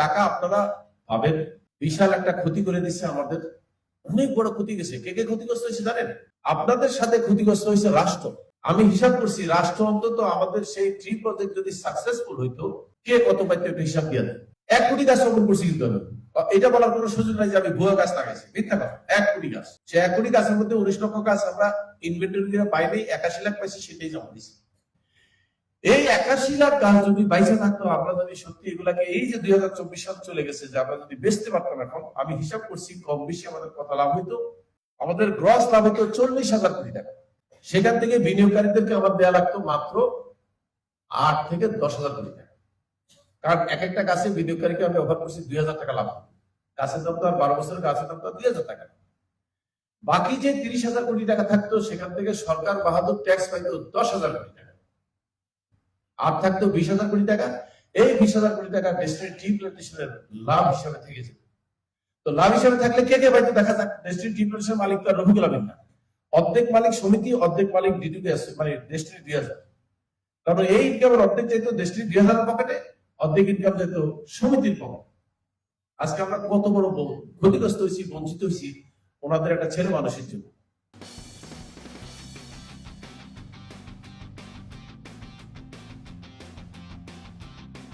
টাকা আপনারা পাবেন। বিশাল একটা ক্ষতি করে দিচ্ছে আমাদের। অনেক বড় ক্ষতি গেছে। কে কে ক্ষতিগ্রস্ত হয়েছে জানেন? আপনাদের সাথে ক্ষতিগ্রস্ত হয়েছে রাষ্ট্র। আমি হিসাব করছি, রাষ্ট্র অন্তত আমাদের সেই ট্রি প্রজেক্ট যদি সাকসেসফুল হইতো, কে কত পাইতে একটু হিসাব দিয়ে দেন এক কোটি গাছ রোপণ করছি কিন্তু আমি। এটা বলার কোনো সুযোগ নাই যে আমি ভুয়া গাছ লাগাইছি। মিথ্যা কথা। এক কোটি গাছ। সে এক কোটি গাছের মধ্যে উনিশ লক্ষ গাছ আমরা ইনভেন্টরি পাইলেই একাশি লাখ পাইছি, সেটাই জমা দিছি। এই একাশি লাখ গাছ যদি বাইসে থাকতো, আমরা যদি সত্যি এগুলাকে এই যে দুই হাজার চব্বিশ সাল চলে গেছে যে আমরা যদি বেচতে পারতাম এখন, আমি হিসাব করছি কম বেশি আমাদের কত লাভ হইতো? আমাদের গ্রস লাভ হইতো চল্লিশ হাজার কোটি টাকা। সেখান থেকে বিনিয়োগকারীদেরকে আমার দেয়া লাগতো মাত্র আট থেকে দশ হাজার কোটি টাকা। কারণ এক একটা গাছে বিনিয়োগকারীকে আমি অফার করছি দুই হাজার টাকা লাভ। গাছের দাম তো আর বারো বছরের গাছের দাম তো দুই হাজার টাকা। বাকি যে তিরিশ হাজার কোটি টাকা থাকতো, সেখান থেকে সরকার বাহাদুর ট্যাক্স পাইতো দশ হাজার কোটি টাকা। আর থাকতো বিশ হাজার কোটি টাকা। এই বিশ হাজার কোটি টাকা ডেস্টিনি লাভ হিসাবে থেকে যেত তো লাভ হিসাবে থাকলে কে কে পাইতো দেখা যাক? ডেস্টিনি টি প্ল্যান্টেশনের মালিক তো আর রফিকুল আমিন না। অর্ধেক মালিক সমিতি, অর্ধেক মালিক ডিডিতে আছে মানে ডেস্টিনি দুই হাজার কারণ এই ইনকামের অর্ধেক যেত ডেস্টিনি দুই হাজার পকেটে অর্ধেক ইনকাম যেত সমিতির পকেট আজকে আমরা কত বড় ক্ষতিগ্রস্ত হয়েছি, বঞ্চিত হয়েছি ওনাদের একটা ছেলে মানুষের জন্য।